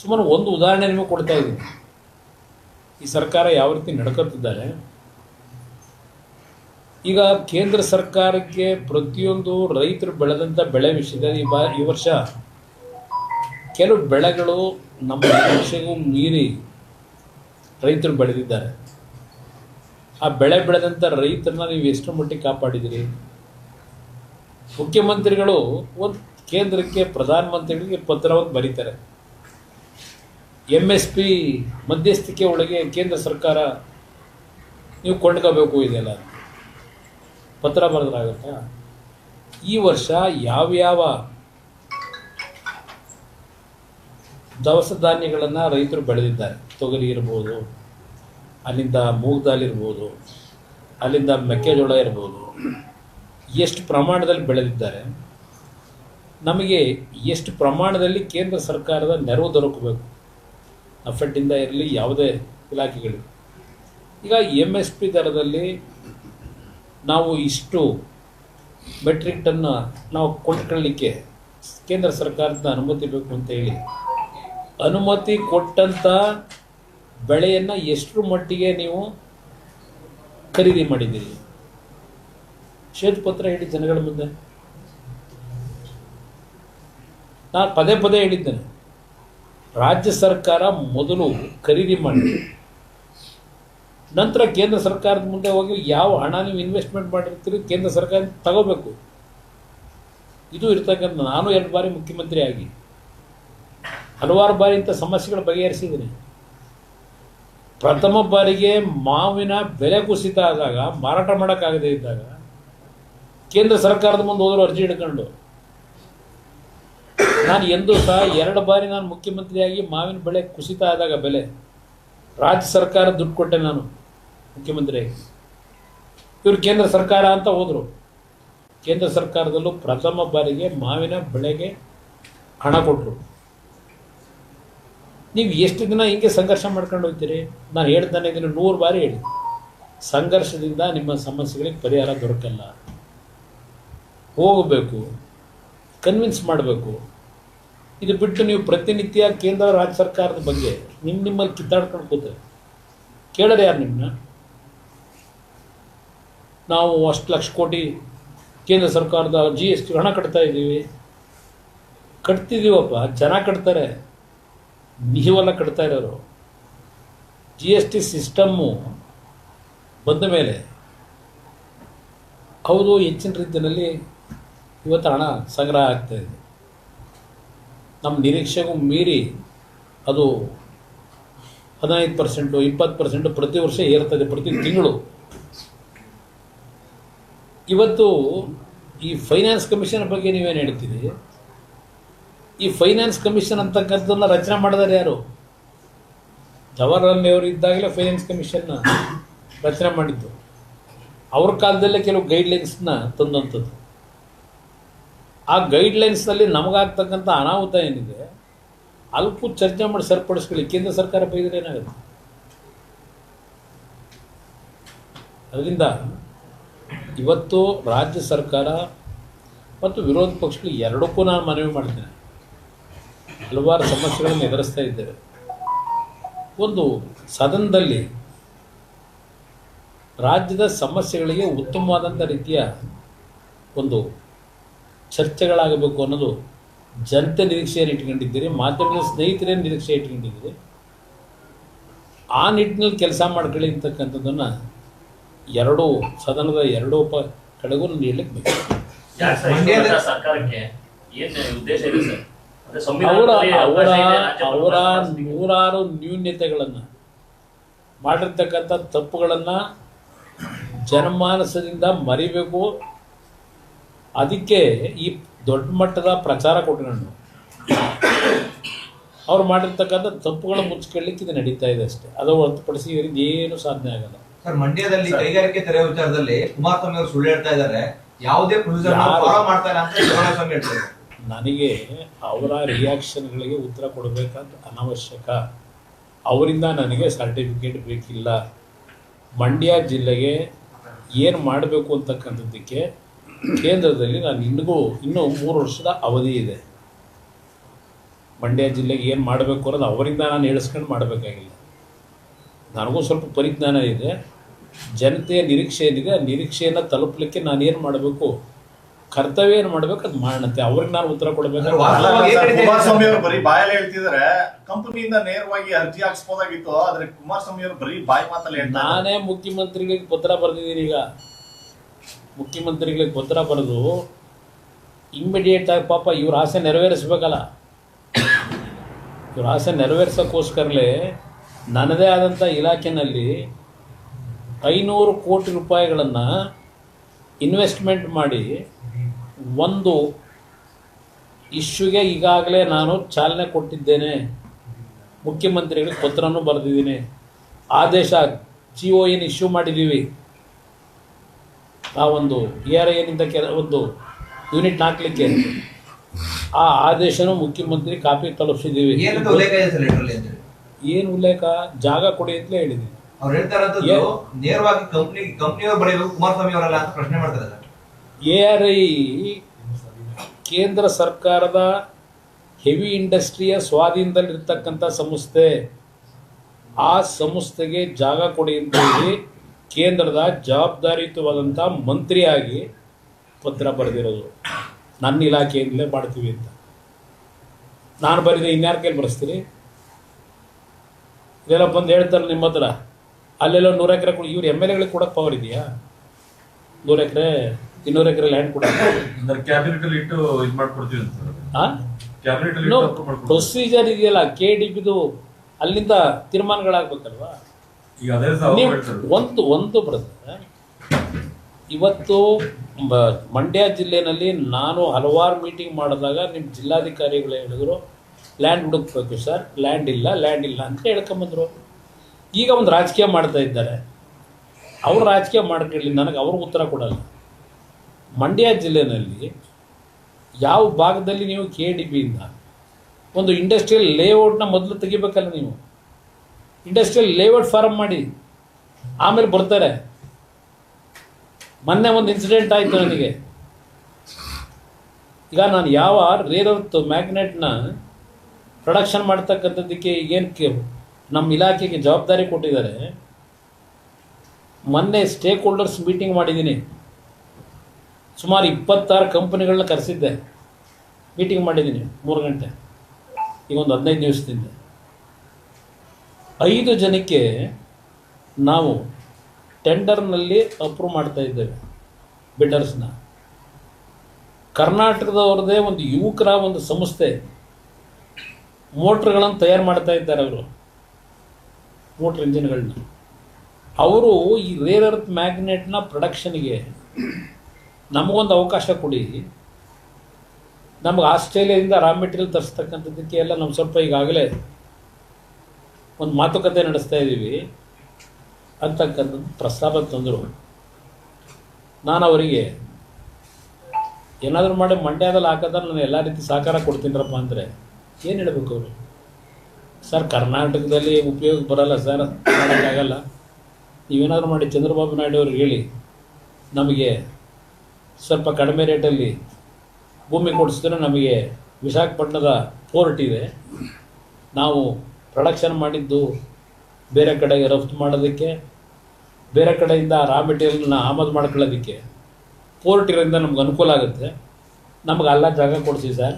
ಸುಮಾರು ಒಂದು ಉದಾಹರಣೆ ನಿಮಗೆ ಕೊಡ್ತಾ ಇದ್ದೀನಿ. ಈ ಸರ್ಕಾರ ಯಾವ ರೀತಿ ನಡ್ಕೊತಿದ್ದಾರೆ ಈಗ ಕೇಂದ್ರ ಸರ್ಕಾರಕ್ಕೆ ಪ್ರತಿಯೊಂದು ರೈತರು ಬೆಳೆದಂಥ ಬೆಳೆ ವಿಷಯದಲ್ಲಿ ಈ ಈ ವರ್ಷ ಕೆಲವು ಬೆಳೆಗಳು ನಮ್ಮ ನಿರೀಕ್ಷೆಗೂ ಮೀರಿ ರೈತರು ಬೆಳೆದಿದ್ದಾರೆ. ಆ ಬೆಳೆ ಬೆಳೆದಂಥ ರೈತರನ್ನ ನೀವು ಎಷ್ಟು ಮಟ್ಟಿಗೆ ಕಾಪಾಡಿದಿರಿ? ಮುಖ್ಯಮಂತ್ರಿಗಳು ಒಂದು ಕೇಂದ್ರಕ್ಕೆ ಪ್ರಧಾನಮಂತ್ರಿಗಳಿಗೆ ಪತ್ರವನ್ನು ಬರೀತಾರೆ. ಎಂ ಎಸ್ ಪಿ ಮಧ್ಯಸ್ಥಿಕೆ ಒಳಗೆ ಕೇಂದ್ರ ಸರ್ಕಾರ ನೀವು ಕೊಂಡ್ಕೋಬೇಕು ಇದೆಲ್ಲ ಪತ್ರ ಬರೆದ್ರಾಗತ್ತಾ? ಈ ವರ್ಷ ಯಾವ್ಯಾವ ದವಸ ಧಾನ್ಯಗಳನ್ನು ರೈತರು ಬೆಳೆದಿದ್ದಾರೆ. ತೊಗರಿ ಇರ್ಬೋದು, ಅಲ್ಲಿಂದ ಮೂಗ್ ದಾಲ್ ಇರ್ಬೋದು, ಅಲ್ಲಿಂದ ಮೆಕ್ಕೆಜೋಳ ಇರ್ಬೋದು. ಎಷ್ಟು ಪ್ರಮಾಣದಲ್ಲಿ ಬೆಳೆದಿದ್ದಾರೆ? ನಮಗೆ ಎಷ್ಟು ಪ್ರಮಾಣದಲ್ಲಿ ಕೇಂದ್ರ ಸರ್ಕಾರದ ನೆರವು ದೊರಕಬೇಕು? ಅಫೆಟ್ಟಿಂದ ಇರಲಿ ಯಾವುದೇ ಇಲಾಖೆಗಳು ಈಗ ಎಂ ಎಸ್ ಪಿ ದರದಲ್ಲಿ ನಾವು ಇಷ್ಟು ಮೆಟ್ರಿಕ್ ಟನ್ನ ನಾವು ಕೊಂಡ್ಕೊಳ್ಳಿಕ್ಕೆ ಕೇಂದ್ರ ಸರ್ಕಾರದ ಅನುಮತಿ ಬೇಕು ಅಂತ ಹೇಳಿ, ಅನುಮತಿ ಕೊಟ್ಟಂಥ ಬೆಳೆಯನ್ನು ಎಷ್ಟರ ಮಟ್ಟಿಗೆ ನೀವು ಖರೀದಿ ಮಾಡಿದ್ದೀರಿ? ಶ್ವೇತಪತ್ರ ಹೇಳಿ ಜನಗಳ ಮುಂದೆ. ನಾನು ಪದೇ ಪದೇ ಹೇಳಿದ್ದೇನೆ. ರಾಜ್ಯ ಸರ್ಕಾರ ಮೊದಲು ಖರೀದಿ ಮಾಡಿ ನಂತರ ಕೇಂದ್ರ ಸರ್ಕಾರದ ಮುಂದೆ ಹೋಗಿ ಯಾವ ಹಣ ನೀವು ಇನ್ವೆಸ್ಟ್ಮೆಂಟ್ ಮಾಡಿರ್ತೀರಿ ಕೇಂದ್ರ ಸರ್ಕಾರ ತಗೋಬೇಕು. ಇದು ಇರ್ತಕ್ಕಂಥ ನಾನು ಎರಡು ಬಾರಿ ಮುಖ್ಯಮಂತ್ರಿ ಆಗಿ. ಹಲವಾರು ಬಾರಿ ಇಂಥ ಸಮಸ್ಯೆಗಳು ಬಗೆಹರಿಸಿದ್ದೀನಿ. ಪ್ರಥಮ ಬಾರಿಗೆ ಮಾವಿನ ಬೆಲೆ ಕುಸಿತ ಆದಾಗ, ಮಾರಾಟ ಮಾಡೋಕ್ಕಾಗದೇ ಇದ್ದಾಗ, ಕೇಂದ್ರ ಸರ್ಕಾರದ ಮುಂದೆ ಹೋದರೂ ಅರ್ಜಿ ಹಿಡ್ಕೊಂಡು. ನಾನು ಎಂದೂ ಸಹ ಎರಡು ಬಾರಿ ನಾನು ಮುಖ್ಯಮಂತ್ರಿಯಾಗಿ ಮಾವಿನ ಬೆಳೆ ಕುಸಿತ ಆದಾಗ ಬೆಲೆ. ರಾಜ್ಯ ಸರ್ಕಾರ ದುಡ್ಡು ಕೊಟ್ಟೆ ನಾನು ಮುಖ್ಯಮಂತ್ರಿಯಾಗಿ. ಇವರು ಕೇಂದ್ರ ಸರ್ಕಾರ ಅಂತ ಹೋದರು. ಕೇಂದ್ರ ಸರ್ಕಾರದಲ್ಲೂ ಪ್ರಥಮ ಬಾರಿಗೆ ಮಾವಿನ ಬೆಳೆಗೆ ಹಣ ಕೊಟ್ಟರು ನೀವು ಎಷ್ಟು ದಿನ ಹಿಂಗೆ ಸಂಘರ್ಷ ಮಾಡ್ಕೊಂಡು ಹೋಗ್ತೀರಿ? ನಾನು ಹೇಳ್ತಾನೆ, ಇದನ್ನು ನೂರು ಬಾರಿ ಹೇಳಿ. ಸಂಘರ್ಷದಿಂದ ನಿಮ್ಮ ಸಮಸ್ಯೆಗಳಿಗೆ ಪರಿಹಾರ ದೊರಕಲ್ಲ. ಹೋಗಬೇಕು ಕನ್ವಿನ್ಸ್ ಮಾಡಬೇಕು. ಇದು ಬಿಟ್ಟು ನೀವು ಪ್ರತಿನಿತ್ಯ ಕೇಂದ್ರ ರಾಜ್ಯ ಸರ್ಕಾರದ ಬಗ್ಗೆ ನಿಮ್ಮ ನಿಮ್ಮಲ್ಲಿ ಕಿತ್ತಾಡ್ಕೊಂಡು ಕೂತ್ರೆ ಕೇಳೋರು ಯಾರು ನಿಮ್ಮನ್ನ ನಾವು ಅಷ್ಟು ಲಕ್ಷ ಕೋಟಿ ಕೇಂದ್ರ ಸರ್ಕಾರದ ಜಿ ಎಸ್ ಟಿ ಹಣ ಕಟ್ತಾ ಇದ್ದೀವಿ. ಕಟ್ತಿದ್ದೀವಪ್ಪ, ಜನ ಕಟ್ತಾರೆ. ನೀವೆಲ್ಲ ಕಟ್ತಾ ಇರೋರು. ಜಿ ಎಸ್ ಟಿ ಸಿಸ್ಟಮ್ಮು ಬಂದ ಮೇಲೆ ಹೌದು, ಹೆಚ್ಚಿನ ರೀತಿಯಲ್ಲಿ ಇವತ್ತು ಹಣ ಸಂಗ್ರಹ ಆಗ್ತಾಯಿದೆ ನಮ್ಮ ನಿರೀಕ್ಷೆಗೂ ಮೀರಿ ಅದು ಹದಿನೈದು ಪರ್ಸೆಂಟು ಇಪ್ಪತ್ತು ಪರ್ಸೆಂಟು ಪ್ರತಿ ವರ್ಷ ಏರ್ತದೆ ಪ್ರತಿ ತಿಂಗಳು. ಇವತ್ತು ಈ ಫೈನಾನ್ಸ್ ಕಮಿಷನ್ ಬಗ್ಗೆ ನೀವೇನು ಹೇಳ್ತೀರಿ? ಈ ಫೈನಾನ್ಸ್ ಕಮಿಷನ್ ಅಂತಕ್ಕಂಥದ್ದನ್ನ ರಚನೆ ಮಾಡಿದಾರೆ ಯಾರು? ಜವಾಹರ್ಲಾಲ್ ನೆಹರು ಇದ್ದಾಗಲೇ ಫೈನಾನ್ಸ್ ಕಮಿಷನ್ನ ರಚನೆ ಮಾಡಿದ್ದು. ಅವ್ರ ಕಾಲದಲ್ಲೇ ಕೆಲವು ಗೈಡ್ಲೈನ್ಸ್ನ ತಂದಂಥದ್ದು. ಆ ಗೈಡ್ಲೈನ್ಸ್ನಲ್ಲಿ ನಮಗಾಗ್ತಕ್ಕಂಥ ಅನಾಹುತ ಏನಿದೆ, ಅಲ್ಪ ಚರ್ಚೆ ಮಾಡಿ ಸರಿಪಡಿಸ್ಕೊಳ್ಳಿ. ಕೇಂದ್ರ ಸರ್ಕಾರ ಬೈದರೆ ಏನಾಗುತ್ತೆ? ಅದರಿಂದ ಇವತ್ತು ರಾಜ್ಯ ಸರ್ಕಾರ ಮತ್ತು ವಿರೋಧ ಪಕ್ಷಗಳು ಎರಡಕ್ಕೂ ನಾನು ಮನವಿ ಮಾಡ್ತೇನೆ. ಹಲವಾರು ಸಮಸ್ಯೆಗಳನ್ನು ಎದುರಿಸ್ತಾ ಇದ್ದೇವೆ. ಒಂದು, ಸದನದಲ್ಲಿ ರಾಜ್ಯದ ಸಮಸ್ಯೆಗಳಿಗೆ ಉತ್ತಮವಾದಂಥ ರೀತಿಯ ಒಂದು ಚರ್ಚೆಗಳಾಗಬೇಕು ಅನ್ನೋದು ಜನತೆ ನಿರೀಕ್ಷೆಯನ್ನು ಇಟ್ಕೊಂಡಿದ್ದೀರಿ ಮಾಧ್ಯಮದ ಸ್ನೇಹಿತರೇ ನಿರೀಕ್ಷೆ ಇಟ್ಕೊಂಡಿದ್ದೀರಿ. ಆ ನಿಟ್ಟಿನಲ್ಲಿ ಕೆಲಸ ಮಾಡ್ಕೊಳ್ಳಿ ಅಂತಕ್ಕಂಥದ್ದನ್ನು ಎರಡೂ ಸದನದ ಎರಡೂ ಪ ಕಡೆಗೂ ನಾನು ಹೇಳಲಿಕ್ಕೆ ಬೇಕು. ಯಾಕೆ ಸರ್ ಸರ್ಕಾರಕ್ಕೆ ಏನ್ ಉದ್ದೇಶ ಇದೆ ಸರ್? ಅಂದ್ರೆ ಅವರ ಅವರ ಅವರ ನೂರಾರು ನ್ಯೂನ್ಯತೆಗಳನ್ನು ಮಾಡಿರ್ತಕ್ಕಂಥ ತಪ್ಪುಗಳನ್ನು ಜನಮಾನಸದಿಂದ ಮರಿಬೇಕು ಅದಕ್ಕೆ ಈ ದೊಡ್ಡ ಮಟ್ಟದ ಪ್ರಚಾರ ಕೊಟ್ಕೊಂಡು ಅವ್ರು ಮಾಡಿರ್ತಕ್ಕಂಥ ತಪ್ಪುಗಳ ಮುಚ್ಕೊಳ್ಳಿಕ್ಕೆ ಇದು ನಡೀತಾ ಇದೆ ಅಷ್ಟೇ. ಅದು ಹೊರತುಪಡಿಸಿ ಇವರಿಗೆ ಏನು ಸಾಧನೆ ಆಗಲ್ಲ. ಸರ್ ಮಂಡ್ಯದಲ್ಲಿ ಕೈಗಾರಿಕೆ ತೆರೆ ವಿಚಾರದಲ್ಲಿ ಕುಮಾರಸ್ವಾಮಿ ಅವರು ಸುಳ್ಳು ಹೇಳ್ತಾ ಇದ್ದಾರೆ. ಯಾವುದೇ ನನಗೆ ಅವರ ರಿಯಾಕ್ಷನ್ಗಳಿಗೆ ಉತ್ತರ ಕೊಡಬೇಕಂತ ಅನವಶ್ಯಕ. ಅವರಿಂದ ನನಗೆ ಸರ್ಟಿಫಿಕೇಟ್ ಬೇಕಿಲ್ಲ. ಮಂಡ್ಯ ಜಿಲ್ಲೆಗೆ ಏನು ಮಾಡಬೇಕು ಅಂತಕ್ಕಂಥದ್ದಕ್ಕೆ ಕೇಂದ್ರದಲ್ಲಿ ನಾನು ಇಂದಿಗೂ ಇನ್ನೂ ಮೂರು ವರ್ಷದ ಅವಧಿ ಇದೆ. ಮಂಡ್ಯ ಜಿಲ್ಲೆಗೆ ಏನು ಮಾಡಬೇಕು ಅನ್ನೋದು ಅವರಿಂದ ನಾನು ಹೇಳಿಸ್ಕೊಂಡು ಮಾಡಬೇಕಾಗಿಲ್ಲ. ನನಗೂ ಸ್ವಲ್ಪ ಪರಿಜ್ಞಾನ ಇದೆ. ಜನತೆಯ ನಿರೀಕ್ಷೆ ಏನಿದೆ ಆ ನಿರೀಕ್ಷೆಯನ್ನು ತಲುಪಲಿಕ್ಕೆ ನಾನು ಏನು ಮಾಡಬೇಕು? ಕರ್ತವ್ಯ ಏನು ಮಾಡಬೇಕು? ಅದು ಮಾಡಣಂತೆ ಅವ್ರಿಗೆ ನಾನು ಉತ್ತರ ಕೊಡಬೇಕು ಕುಮಾರಸ್ವಾಮಿ ಅವರು ಬರೀ ಬಾಯಲ್ಲಿ ಹೇಳ್ತಿದ್ರೆ ಕಂಪನಿಯಿಂದ ನೇರವಾಗಿ ಅರ್ಜಿ ಹಾಕ್ಸ್ಬೋದಾಗಿತ್ತು ಆದ್ರೆ ಕುಮಾರಸ್ವಾಮಿ ಅವರು ಬರೀ ಬಾಯಿ ಮಾತಲ್ಲಿ ಹೇಳ್ತಾರೆ ನಾನೇ ಮುಖ್ಯಮಂತ್ರಿಗಳಿಗೆ ಪತ್ರ ಬರೆದಿದ್ದೀನಿ ಈಗ. ಮುಖ್ಯಮಂತ್ರಿಗಳಿಗೆ ಪತ್ರ ಬರೆದು ಇಮ್ಮಿಡಿಯೇಟ್ ಆಗಿ ಪಾಪ ಇವ್ರ ಆಸೆ ನೆರವೇರಿಸ್ಬೇಕಲ್ಲ. ಇವ್ರ ಆಸೆ ನೆರವೇರಿಸೋಕ್ಕೋಸ್ಕರಲೇ ನನ್ನದೇ ಆದಂಥ ಇಲಾಖೆಯಲ್ಲಿ ಐನೂರು ಕೋಟಿ ರೂಪಾಯಿಗಳನ್ನು ಇನ್ವೆಸ್ಟ್ಮೆಂಟ್ ಮಾಡಿ ಒಂದು ಇಶ್ಯೂಗೆ ಈಗಾಗಲೇ ನಾನು ಚಾಲನೆ ಕೊಟ್ಟಿದ್ದೇನೆ. ಮುಖ್ಯಮಂತ್ರಿಗಳಿಗೆ ಪತ್ರನೂ ಬರೆದಿದ್ದೀನಿ. ಆದೇಶ ಜಿ ಓ ಏನು ಇಶ್ಯೂ ಮಾಡಿದ್ದೀವಿ. ಆ ಒಂದು ಬಿ ಇ ಆರ್ ಐನಿಂದ ಕೆಲ ಒಂದು ಯೂನಿಟ್ ಹಾಕ್ಲಿಕ್ಕೆ ಆ ಆದೇಶನೂ ಮುಖ್ಯಮಂತ್ರಿ ಕಾಪಿ ತಲುಪಿಸಿದ್ದೀವಿ. ಏನು ಉಲ್ಲೇಖ ಜಾಗ ಕೊಡಿ ಅಂತಲೇ ಹೇಳಿದ್ದೀನಿ ಅವ್ರು ಹೇಳ್ತಾ ಇರೋದು ನೇರವಾಗಿ ಕಂಪ್ನಿ ಕಂಪ್ನಿಯವ್ರು ಬರೀಬೇಕು ಕುಮಾರಸ್ವಾಮಿ ಅವರಲ್ಲ ಅಂತ ಪ್ರಶ್ನೆ ಮಾಡ್ತಾರೆ ಎ ಆರ್ ಐ ಕೇಂದ್ರ ಸರ್ಕಾರದ ಹೆವಿ ಇಂಡಸ್ಟ್ರಿಯ ಸ್ವಾಧೀನದಲ್ಲಿರ್ತಕ್ಕಂಥ ಸಂಸ್ಥೆ. ಆ ಸಂಸ್ಥೆಗೆ ಜಾಗ ಕೊಡಿ ಅಂತ ಹೇಳಿ ಕೇಂದ್ರದ ಜವಾಬ್ದಾರಿಯುತವಾದಂಥ ಮಂತ್ರಿಯಾಗಿ ಪತ್ರ ಬರೆದಿರೋದು. ನನ್ನ ಇಲಾಖೆಯಿಂದಲೇ ಮಾಡ್ತೀವಿ ಅಂತ. ನಾನು ಬರೀದೆ ಇನ್ಯಾರ ಕೈಲಿ ಬರೆಸ್ತೀರಿ? ಇದೆಲ್ಲ ಬಂದು ಹೇಳ್ತಾರೆ ನಿಮ್ಮ ಹತ್ರ. ಅಲ್ಲೆಲ್ಲ ನೂರು ಎಕರೆ ಕೊಡಿ ಇವ್ರು ಎಂ ಎಲ್ ಎಗಳಿಗೆ ಕೊಡೋಕೆ ಪವರ್ ಇದೆಯಾ? ನೂರು ಎಕರೆ ಇನ್ನೂರು ಎಕರೆ ಲ್ಯಾಂಡ್ ಕೊಡ ಕ್ಯಾಬಿನೆಟ್ ಅಲ್ಲಿ ಇಟ್ಟು ಇದು ಮಾಡ್ಕೊಡ್ತೀವಿ ಅಂತ. ಪ್ರೊಸೀಜರ್ ಇದೆಯಲ್ಲ ಕೆ ಡಿ ಪಿದು ಅಲ್ಲಿಂದ ತೀರ್ಮಾನಗಳಾಗ್ಬೇಕಲ್ವಾ? ನೀವು. ಒಂದು ಒಂದು ಬ್ರದರ್ ಇವತ್ತು ಮಂಡ್ಯ ಜಿಲ್ಲೆನಲ್ಲಿ ನಾನು ಹಲವಾರು ಮೀಟಿಂಗ್ ಮಾಡಿದಾಗ ನಿಮ್ಮ ಜಿಲ್ಲಾಧಿಕಾರಿಗಳು ಹೇಳಿದ್ರು ಲ್ಯಾಂಡ್ ಹುಡುಕ್ಬೇಕು ಸರ್ ಲ್ಯಾಂಡ್ ಇಲ್ಲ ಲ್ಯಾಂಡ್ ಇಲ್ಲ ಅಂತ ಹೇಳ್ಕೊಂಬಂದ್ರು. ಈಗ ಒಂದು ರಾಜಕೀಯ ಮಾಡ್ತಾ ಇದ್ದಾರೆ. ಅವ್ರು ರಾಜಕೀಯ ಮಾಡ್ಕೊಳ್ಳಿ ನನಗೆ ಅವ್ರಿಗೆ ಉತ್ತರ ಕೊಡಲ್ಲ. ಮಂಡ್ಯ ಜಿಲ್ಲೆನಲ್ಲಿ ಯಾವ ಭಾಗದಲ್ಲಿ ನೀವು ಕೆ ಡಿ ಬಿಯಿಂದ ಒಂದು ಇಂಡಸ್ಟ್ರಿಯಲ್ ಲೇಔಟ್ನ ಮೊದಲು ತೆಗಿಬೇಕಲ್ಲ ನೀವು? ಇಂಡಸ್ಟ್ರಿಯಲ್ ಲೇಔಟ್ ಫಾರಮ್ ಮಾಡಿ. ಆಮೇಲೆ ಬರ್ತಾರೆ. ಮೊನ್ನೆ ಒಂದು ಇನ್ಸಿಡೆಂಟ್ ಆಯಿತು ನನಗೆ. ಈಗ ನಾನು ಯಾವ ರೇರ್ ಅರ್ತ್ ಮ್ಯಾಗ್ನೆಟ್ನ ಪ್ರೊಡಕ್ಷನ್ ಮಾಡ್ತಕ್ಕಂಥದ್ದಕ್ಕೆ ಏನು ನಮ್ಮ ಇಲಾಖೆಗೆ ಜವಾಬ್ದಾರಿ ಕೊಟ್ಟಿದ್ದಾರೆ. ಮೊನ್ನೆ ಸ್ಟೇಕ್ ಹೋಲ್ಡರ್ಸ್ ಮೀಟಿಂಗ್ ಮಾಡಿದ್ದೀನಿ. ಸುಮಾರು ಇಪ್ಪತ್ತಾರು ಕಂಪನಿಗಳನ್ನ ಕರೆಸಿದ್ದೆ. ಮೀಟಿಂಗ್ ಮಾಡಿದ್ದೀನಿ ಮೂರು ಗಂಟೆ. ಈಗ ಒಂದು ಹದಿನೈದು ದಿವಸದಿಂದ ಐದು ಜನಕ್ಕೆ ನಾವು ಟೆಂಡರ್ನಲ್ಲಿ ಅಪ್ರೂವ್ ಮಾಡ್ತಾ ಇದ್ದೇವೆ, ಬಿಲ್ಡರ್ಸ್ನ. ಕರ್ನಾಟಕದವ್ರದ್ದೇ ಒಂದು ಯುವಕರ ಒಂದು ಸಂಸ್ಥೆ. ಮೋಟ್ರ್ಗಳನ್ನು ತಯಾರು ಮಾಡ್ತಾ ಇದ್ದಾರೆ ಅವರು, ಮೋಟ್ರ್ ಇಂಜಿನ್ಗಳನ್ನ. ಅವರು ಈ ರೇರ್ ಅರ್ತ್ ಮ್ಯಾಗ್ನೆಟ್ನ ಪ್ರೊಡಕ್ಷನ್ಗೆ ನಮಗೊಂದು ಅವಕಾಶ ಕೊಡಿ. ನಮಗೆ ಆಸ್ಟ್ರೇಲಿಯಾದಿಂದ ರಾ ಮೆಟೀರಿಯಲ್ ತರಿಸ್ತಕ್ಕಂಥದ್ದಕ್ಕೆ ಎಲ್ಲ ನಮ್ಮ ಸ್ವಲ್ಪ ಈಗಾಗಲೇ ಒಂದು ಮಾತುಕತೆ ನಡೆಸ್ತಾ ಇದ್ದೀವಿ ಅಂತಕ್ಕಂಥದ್ದು ಪ್ರಸ್ತಾಪ ತಂದರು. ನಾನು ಅವರಿಗೆ ಏನಾದರೂ ಮಾಡಿ ಮಂಡ್ಯದಲ್ಲಿ ಹಾಕೋದ್ರೆ ನಾನು ಎಲ್ಲ ರೀತಿ ಸಹಕಾರ ಕೊಡ್ತೀನಿರಪ್ಪ ಅಂದರೆ ಏನು ಹೇಳಬೇಕು ಅವರು? ಸರ್, ಕರ್ನಾಟಕದಲ್ಲಿ ಉಪಯೋಗ ಬರಲ್ಲ ಸರ್, ಮಾಡೋಕ್ಕಾಗಲ್ಲ. ನೀವೇನಾದರೂ ಮಾಡಿ ಚಂದ್ರಬಾಬು ನಾಯ್ಡು ಅವ್ರಿಗೆ ಹೇಳಿ, ನಮಗೆ ಸ್ವಲ್ಪ ಕಡಿಮೆ ರೇಟಲ್ಲಿ ಭೂಮಿ ಕೊಡಿಸಿದ್ರೆ ನಮಗೆ ವಿಶಾಖಪಟ್ಟಣದ ಫೋರ್ಟ್ ಇದೆ. ನಾವು ಪ್ರೊಡಕ್ಷನ್ ಮಾಡಿದ್ದು ಬೇರೆ ಕಡೆಗೆ ರಫ್ತು ಮಾಡೋದಕ್ಕೆ, ಬೇರೆ ಕಡೆಯಿಂದ ರಾ ಮೆಟೀರಿಯಲ್ನ ಆಮದು ಮಾಡ್ಕೊಳ್ಳೋದಕ್ಕೆ ಪೋರ್ಟ್ ಇರೋದ್ರಿಂದ ನಮ್ಗೆ ಅನುಕೂಲ ಆಗುತ್ತೆ. ನಮ್ಗೆ ಅಲ್ಲ ಜಾಗ ಕೊಡಿಸಿ ಸರ್.